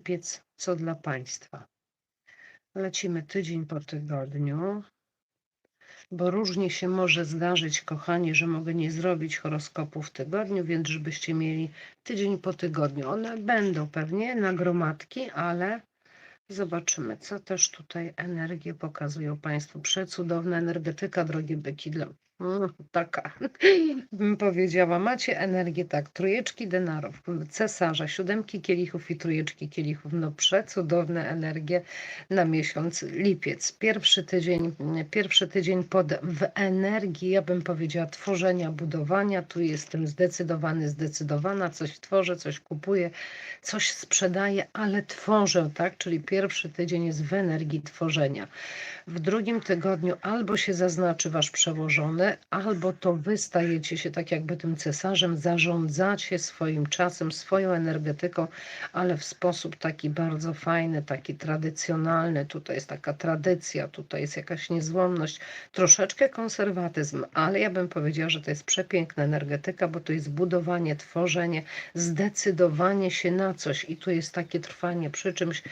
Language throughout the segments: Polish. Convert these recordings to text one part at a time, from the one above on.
lipiec, co dla Państwa? Lecimy tydzień po tygodniu, bo różnie się może zdarzyć, kochani, że mogę nie zrobić horoskopu w tygodniu, więc żebyście mieli tydzień po tygodniu. One będą pewnie na gromadki, ale zobaczymy, co też tutaj energie pokazują Państwu. Przecudowna energetyka, drogie byki, dla Mm, taka, bym powiedziała, macie energię tak, trójeczki denarów, cesarza, siódemki kielichów i trójeczki kielichów, no przecudowne energie na miesiąc lipiec. Pierwszy tydzień, pierwszy tydzień pod, w energii, ja bym powiedziała, tworzenia, budowania, tu jestem zdecydowany, zdecydowana, coś tworzę, coś kupuję, coś sprzedaję, ale tworzę, tak, czyli pierwszy tydzień jest w energii tworzenia. W drugim tygodniu albo się zaznaczy wasz przełożony, albo to wy stajecie się tak jakby tym cesarzem, zarządzacie swoim czasem, swoją energetyką, ale w sposób taki bardzo fajny, taki tradycjonalny. Tutaj jest taka tradycja, tutaj jest jakaś niezłomność, troszeczkę konserwatyzm, ale ja bym powiedziała, że to jest przepiękna energetyka, bo to jest budowanie, tworzenie, zdecydowanie się na coś i tu jest takie trwanie przy czymś,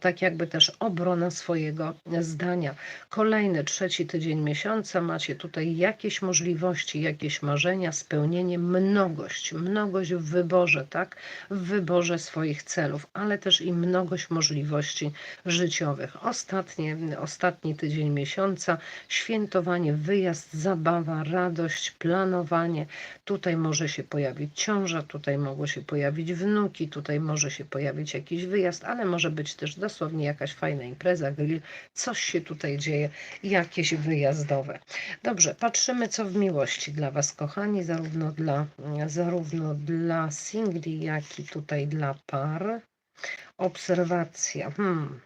tak jakby też obrona swojego zdania. Kolejny, trzeci tydzień miesiąca macie tutaj jakieś możliwości, jakieś marzenia, spełnienie, mnogość, mnogość w wyborze, tak? W wyborze swoich celów, ale też i mnogość możliwości życiowych. Ostatnie, ostatni tydzień miesiąca, świętowanie, wyjazd, zabawa, radość, planowanie. Tutaj może się pojawić ciąża, tutaj mogą się pojawić wnuki, tutaj może się pojawić jakiś wyjazd, ale może być też dosłownie jakaś fajna impreza, grill, coś się tutaj dzieje, jakieś wyjazdowe. Dobrze, patrzymy co w miłości dla Was, kochani, zarówno dla, zarówno dla singli, jak i tutaj dla par. Obserwacja. Hmm.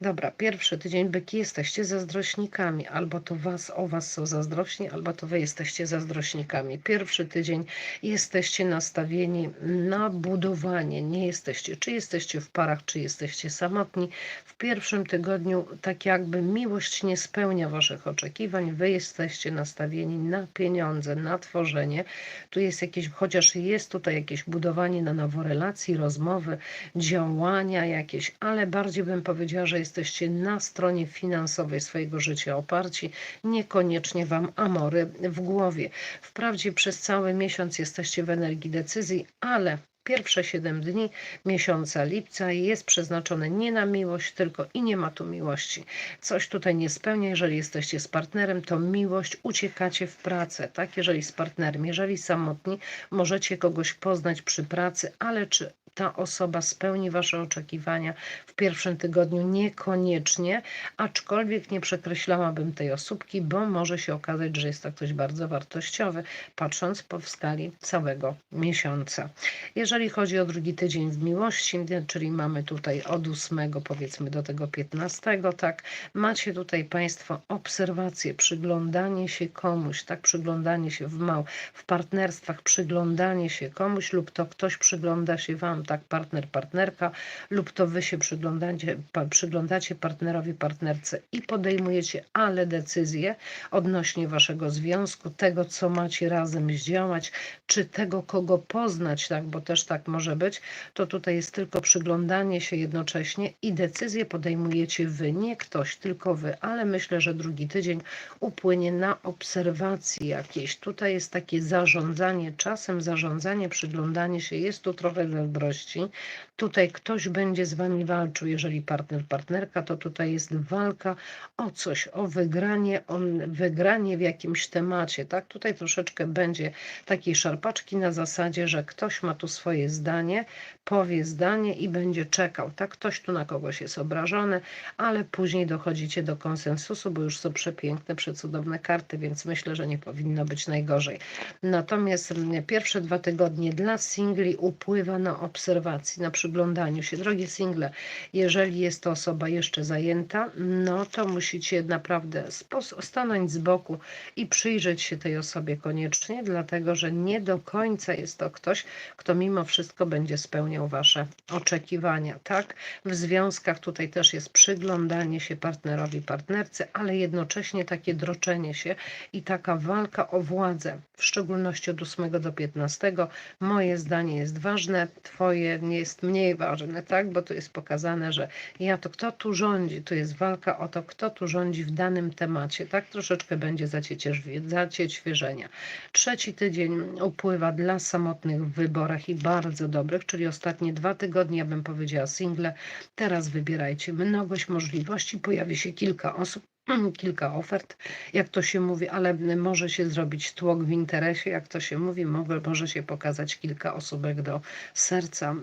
Dobra, pierwszy tydzień byki jesteście zazdrośnikami. Albo to was o was są zazdrośni, albo to wy jesteście zazdrośnikami. Pierwszy tydzień jesteście nastawieni na budowanie. Nie jesteście, czy jesteście w parach, czy jesteście samotni. W pierwszym tygodniu tak jakby miłość nie spełnia waszych oczekiwań. Wy jesteście nastawieni na pieniądze, na tworzenie. Tu jest jakieś, chociaż jest tutaj jakieś budowanie na nowo relacji, rozmowy, działania jakieś, ale bardziej bym powiedziała, powiedziała, że jesteście na stronie finansowej swojego życia oparci, niekoniecznie Wam amory w głowie. Wprawdzie przez cały miesiąc jesteście w energii decyzji, ale pierwsze 7 dni miesiąca lipca jest przeznaczone nie na miłość, tylko i nie ma tu miłości. Coś tutaj nie spełnia, jeżeli jesteście z partnerem, to miłość uciekacie w pracę, tak? Jeżeli z partnerem, jeżeli samotni, możecie kogoś poznać przy pracy, ale czy ta osoba spełni Wasze oczekiwania w pierwszym tygodniu, niekoniecznie, aczkolwiek nie przekreślałabym tej osóbki, bo może się okazać, że jest to ktoś bardzo wartościowy, patrząc po skali całego miesiąca. Jeżeli chodzi o drugi tydzień w miłości, czyli mamy tutaj od 8 powiedzmy do tego 15, tak, macie tutaj Państwo obserwacje, przyglądanie się komuś, tak, przyglądanie się w mał, w partnerstwach, przyglądanie się komuś lub to ktoś przygląda się Wam, tak, partner, partnerka, lub to wy się przyglądacie, przyglądacie partnerowi, partnerce i podejmujecie ale decyzje odnośnie waszego związku, tego, co macie razem zdziałać, czy tego, kogo poznać, tak, bo też tak może być, to tutaj jest tylko przyglądanie się jednocześnie i decyzje podejmujecie wy, nie ktoś, tylko wy, ale myślę, że drugi tydzień upłynie na obserwacji jakiejś. Tutaj jest takie zarządzanie czasem, zarządzanie, przyglądanie się, jest tu trochę zazdrości, Tutaj ktoś będzie z wami walczył, jeżeli partner, partnerka, to tutaj jest walka o coś, o wygranie, o wygranie w jakimś temacie, tak? Tutaj troszeczkę będzie takiej szarpaczki na zasadzie, że ktoś ma tu swoje zdanie, powie zdanie i będzie czekał, tak? Ktoś tu na kogoś jest obrażony, ale później dochodzicie do konsensusu, bo już są przepiękne, przecudowne karty, więc myślę, że nie powinno być najgorzej. Natomiast mm, pierwsze dwa tygodnie dla singli upływa na obserwację obserwacji, na przyglądaniu się. Drogie single, jeżeli jest to osoba jeszcze zajęta, no to musicie naprawdę stanąć z boku i przyjrzeć się tej osobie koniecznie, dlatego że nie do końca jest to ktoś, kto mimo wszystko będzie spełniał Wasze oczekiwania. Tak, w związkach tutaj też jest przyglądanie się partnerowi, partnerce, ale jednocześnie takie droczenie się i taka walka o władzę, w szczególności od 8 do 15. Moje zdanie jest ważne. Twoje swoje nie jest mniej ważne, tak? Bo tu jest pokazane, że ja to kto tu rządzi, tu jest walka o to, kto tu rządzi w danym temacie, tak? Troszeczkę będzie zacieświeżenia. Trzeci tydzień upływa dla samotnych w wyborach i bardzo dobrych, czyli ostatnie dwa tygodnie, ja bym powiedziała single. Teraz wybierajcie mnogość możliwości, pojawi się kilka osób, kilka ofert, jak to się mówi, ale może się zrobić tłok w interesie, jak to się mówi, może, się pokazać kilka osóbek do serca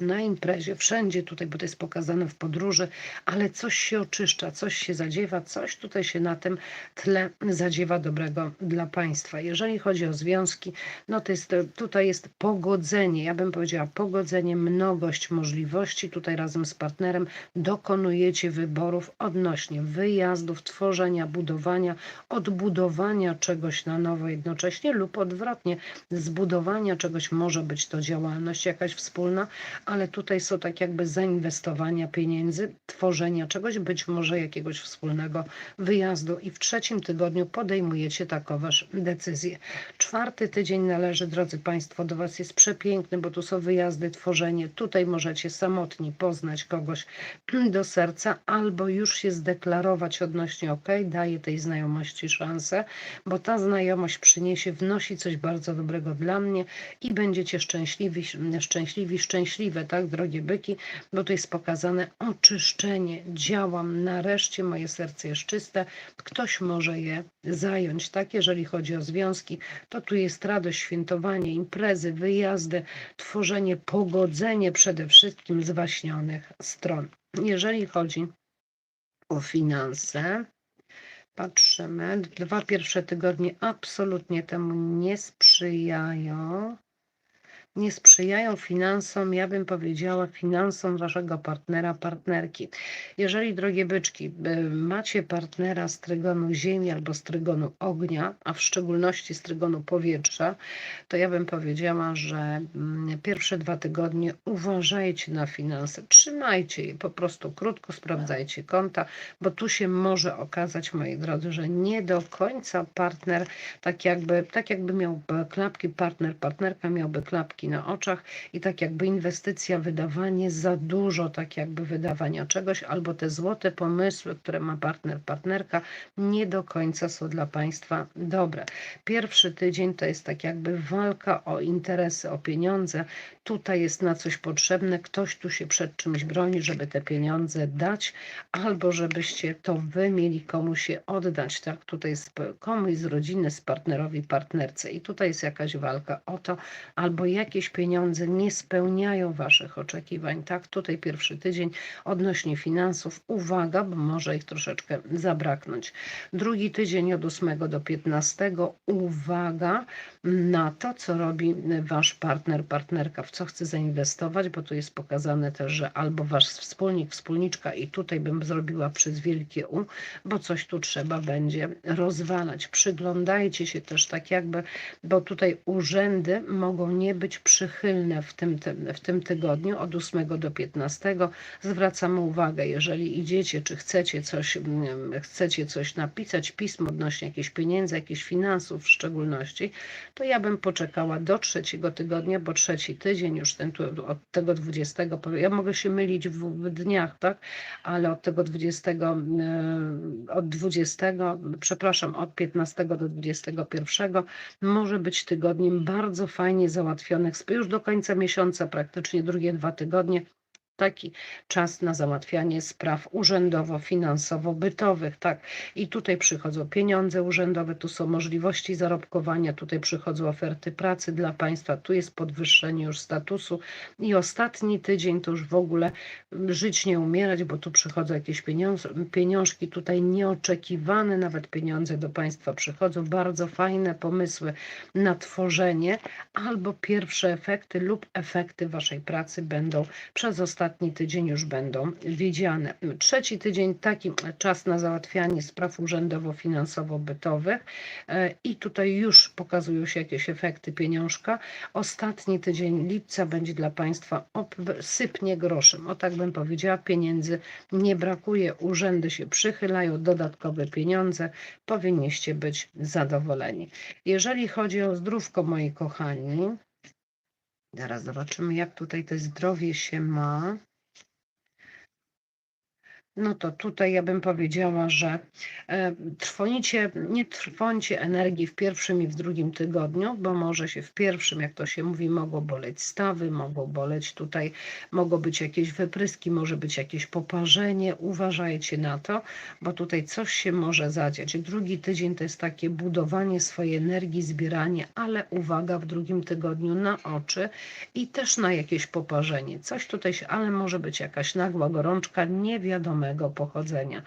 e, na imprezie, wszędzie tutaj, bo to jest pokazane w podróży, ale coś się oczyszcza, coś się zadziewa, coś tutaj się na tym tle zadziewa dobrego dla państwa. Jeżeli chodzi o związki, no to jest, tutaj jest pogodzenie, ja bym powiedziała pogodzenie, mnogość możliwości, tutaj razem z partnerem dokonujecie wyborów odnośnie wyjazdów, tworzenia, budowania, odbudowania czegoś na nowo jednocześnie lub odwrotnie, zbudowania czegoś, może być to działalność jakaś wspólna, ale tutaj są tak jakby zainwestowania pieniędzy, tworzenia czegoś, być może jakiegoś wspólnego wyjazdu i w trzecim tygodniu podejmujecie takoweż decyzje. Czwarty tydzień należy, drodzy Państwo, do Was jest przepiękny, bo tu są wyjazdy, tworzenie. Tutaj możecie samotni poznać kogoś do serca albo już się zdeklarować odnośnie ok, daję tej znajomości szansę, bo ta znajomość przyniesie, wnosi coś bardzo dobrego dla mnie i będziecie szczęśliwi, szczęśliwi, szczęśliwe, tak, drogie byki, bo tu jest pokazane oczyszczenie, działam, nareszcie moje serce jest czyste, ktoś może je zająć, tak, jeżeli chodzi o związki, to tu jest radość, świętowanie, imprezy, wyjazdy, tworzenie, pogodzenie przede wszystkim zwaśnionych stron. Jeżeli chodzi o finanse, patrzymy. Dwa pierwsze tygodnie absolutnie temu nie sprzyjają nie sprzyjają finansom, ja bym powiedziała, finansom waszego partnera, partnerki. Jeżeli, drogie byczki, macie partnera z trygonu ziemi albo z trygonu ognia, a w szczególności z trygonu powietrza, to ja bym powiedziała, że mm, pierwsze dwa tygodnie uważajcie na finanse, trzymajcie je, po prostu krótko sprawdzajcie konta, bo tu się może okazać, moi drodzy, że nie do końca partner, tak jakby, tak jakby miał klapki, partner, partnerka miałby klapki na oczach i tak jakby inwestycja, wydawanie za dużo, tak jakby wydawania czegoś, albo te złote pomysły, które ma partner, partnerka, nie do końca są dla Państwa dobre. Pierwszy tydzień to jest tak jakby walka o interesy, o pieniądze. Tutaj jest na coś potrzebne, ktoś tu się przed czymś broni, żeby te pieniądze dać, albo żebyście to wy mieli komuś się oddać, tak? Tutaj jest komuś z rodziny, z partnerowi, partnerce i tutaj jest jakaś walka o to, albo jakieś pieniądze nie spełniają Waszych oczekiwań. Tak, tutaj pierwszy tydzień odnośnie finansów. Uwaga, bo może ich troszeczkę zabraknąć. Drugi tydzień od 8 do 15. Uwaga na to, co robi Wasz partner, partnerka, w co chce zainwestować, bo tu jest pokazane też, że albo Wasz wspólnik, wspólniczka i tutaj bym zrobiła przez wielkie U, bo coś tu trzeba będzie rozwalać. Przyglądajcie się też tak jakby, bo tutaj urzędy mogą nie być przychylne w tym, w tym tygodniu od 8 do 15. Zwracamy uwagę, jeżeli idziecie, czy chcecie coś, mm, chcecie coś napisać, pismo odnośnie jakichś pieniędzy, jakichś finansów w szczególności, to ja bym poczekała do trzeciego tygodnia, bo trzeci tydzień już ten od tego 20, ja mogę się mylić w, w dniach, tak, ale od tego 20, e, od 20, przepraszam, od 15 do 21 może być tygodniem bardzo fajnie załatwionych już do końca miesiąca, praktycznie drugie dwa tygodnie, taki czas na załatwianie spraw urzędowo-finansowo-bytowych, tak. I tutaj przychodzą pieniądze urzędowe, tu są możliwości zarobkowania, tutaj przychodzą oferty pracy dla państwa, tu jest podwyższenie już statusu i ostatni tydzień to już w ogóle żyć nie umierać, bo tu przychodzą jakieś pieniądze, pieniążki, tutaj nieoczekiwane nawet pieniądze do państwa przychodzą, bardzo fajne pomysły na tworzenie albo pierwsze efekty lub efekty waszej pracy będą przez ostatni ostatni tydzień już będą widziane. Trzeci tydzień taki czas na załatwianie spraw urzędowo-finansowo-bytowych e, i tutaj już pokazują się jakieś efekty pieniążka. Ostatni tydzień lipca będzie dla Państwa sypnie groszem. O tak bym powiedziała, pieniędzy nie brakuje, urzędy się przychylają, dodatkowe pieniądze, powinniście być zadowoleni. Jeżeli chodzi o zdrówko, moi kochani, Zaraz zobaczymy, jak tutaj to zdrowie się ma. No to tutaj ja bym powiedziała, że e, trwonicie, nie trwonicie energii w pierwszym i w drugim tygodniu, bo może się w pierwszym, jak to się mówi, mogą boleć stawy, mogą boleć tutaj, mogą być jakieś wypryski, może być jakieś poparzenie. Uważajcie na to, bo tutaj coś się może zadziać. Drugi tydzień to jest takie budowanie swojej energii, zbieranie, ale uwaga w drugim tygodniu na oczy i też na jakieś poparzenie. Coś tutaj się, ale może być jakaś nagła gorączka, nie wiadomo pochodzenia.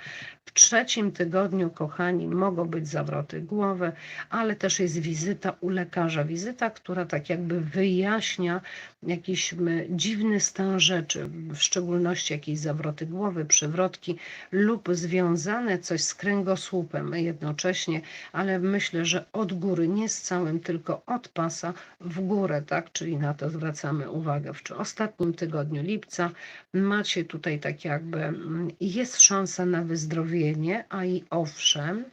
W trzecim tygodniu, kochani, mogą być zawroty głowy, ale też jest wizyta u lekarza. Wizyta, która tak jakby wyjaśnia jakiś dziwny stan rzeczy, w szczególności jakieś zawroty głowy, przewrotki lub związane coś z kręgosłupem jednocześnie, ale myślę, że od góry, nie z całym, tylko od pasa w górę, tak? Czyli na to zwracamy uwagę. W ostatnim tygodniu lipca macie tutaj tak jakby jest szansa na wyzdrowienie, a i owszem,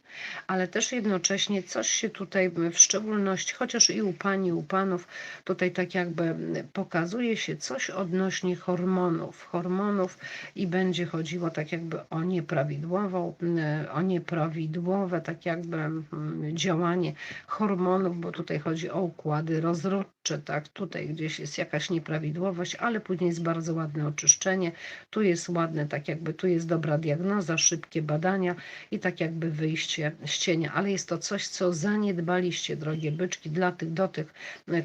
ale też jednocześnie coś się tutaj w szczególności, chociaż i u pani, u panów, tutaj tak jakby pokazuje się coś odnośnie hormonów, hormonów i będzie chodziło tak jakby o nieprawidłową, o nieprawidłowe tak jakby działanie hormonów, bo tutaj chodzi o układy rozrodcze, tak, tutaj gdzieś jest jakaś nieprawidłowość, ale później jest bardzo ładne oczyszczenie, tu jest ładne, tak jakby tu jest dobra diagnoza, szybkie badania i tak jakby wyjście z cienia, ale jest to coś, co zaniedbaliście, drogie byczki, dla tych, do tych,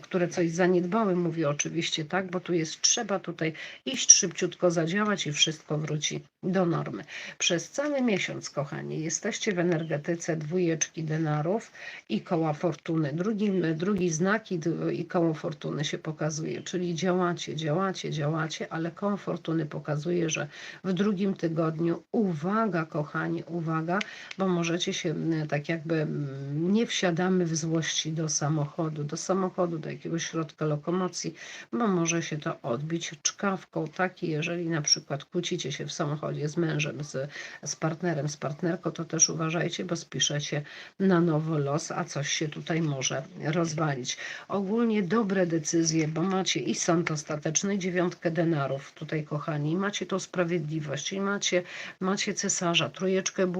które coś zaniedbały, mówię oczywiście tak, bo tu jest, trzeba tutaj iść szybciutko zadziałać i wszystko wróci do normy. Przez cały miesiąc, kochani, jesteście w energetyce dwójeczki denarów i koła fortuny. Drugi, drugi znak i, i koło fortuny się pokazuje, czyli działacie, działacie, działacie, ale koło fortuny pokazuje, że w drugim tygodniu, uwaga, kochani, uwaga, bo możecie się tak jakby nie wsiadamy w złości do samochodu, do samochodu, do jakiegoś środka lokomocji, bo może się to odbić czkawką, tak? I jeżeli na przykład kłócicie się w samochodzie z mężem, z, z partnerem, z partnerką, to też uważajcie, bo spiszecie na nowo los, a coś się tutaj może rozwalić. Ogólnie dobre decyzje, bo macie i sąd ostateczny, dziewiątkę denarów tutaj, kochani, macie tą sprawiedliwość, i macie, macie cesarza, trójeczkę,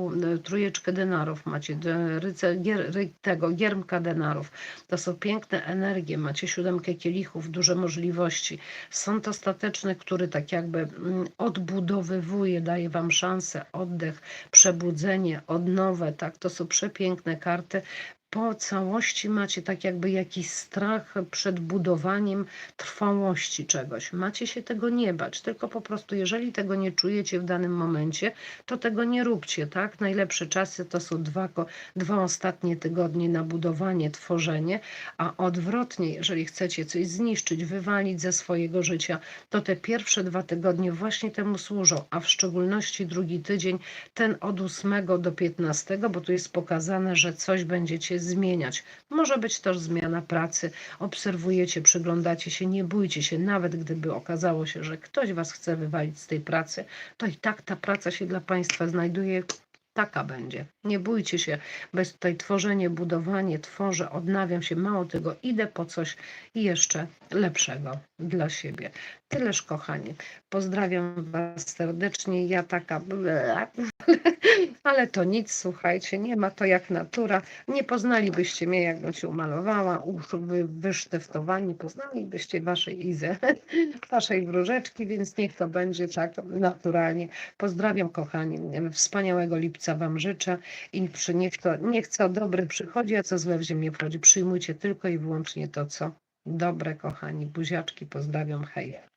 trójeczkę denarów, macie ryce, gier, tego, giermka denarów. To są piękne energie, macie siódemkę kielichów, duże możliwości. Sąd ostateczny, który tak jakby mm, odbudowywuje, daje wam szansę, oddech, przebudzenie, odnowę, tak, to są przepiękne karty po całości macie tak jakby jakiś strach przed budowaniem trwałości czegoś. Macie się tego nie bać, tylko po prostu jeżeli tego nie czujecie w danym momencie, to tego nie róbcie, tak? Najlepsze czasy to są dwa, dwa ostatnie tygodnie na budowanie, tworzenie, a odwrotnie, jeżeli chcecie coś zniszczyć, wywalić ze swojego życia, to te pierwsze dwa tygodnie właśnie temu służą, a w szczególności drugi tydzień, ten od 8 do 15, bo tu jest pokazane, że coś będziecie zmieniać. Może być też zmiana pracy. Obserwujecie, przyglądacie się, nie bójcie się, nawet gdyby okazało się, że ktoś Was chce wywalić z tej pracy, to i tak ta praca się dla Państwa znajduje taka będzie. Nie bójcie się, bez tutaj tworzenie, budowanie, tworzę, odnawiam się, mało tego, idę po coś jeszcze lepszego dla siebie. Tyleż, kochani. Pozdrawiam Was serdecznie. Ja taka, ale to nic, słuchajcie, nie ma to jak natura. Nie poznalibyście mnie, jakbym się umalowała, wyszteftowani, poznalibyście Waszej Izę, Waszej wróżeczki, więc niech to będzie tak naturalnie. Pozdrawiam, kochani. Wspaniałego lipca Wam życzę i przy niech to, niech co dobre przychodzi, a co złe w ziemię wchodzi. Przyjmujcie tylko i wyłącznie to, co dobre, kochani. Buziaczki, pozdrawiam, hej.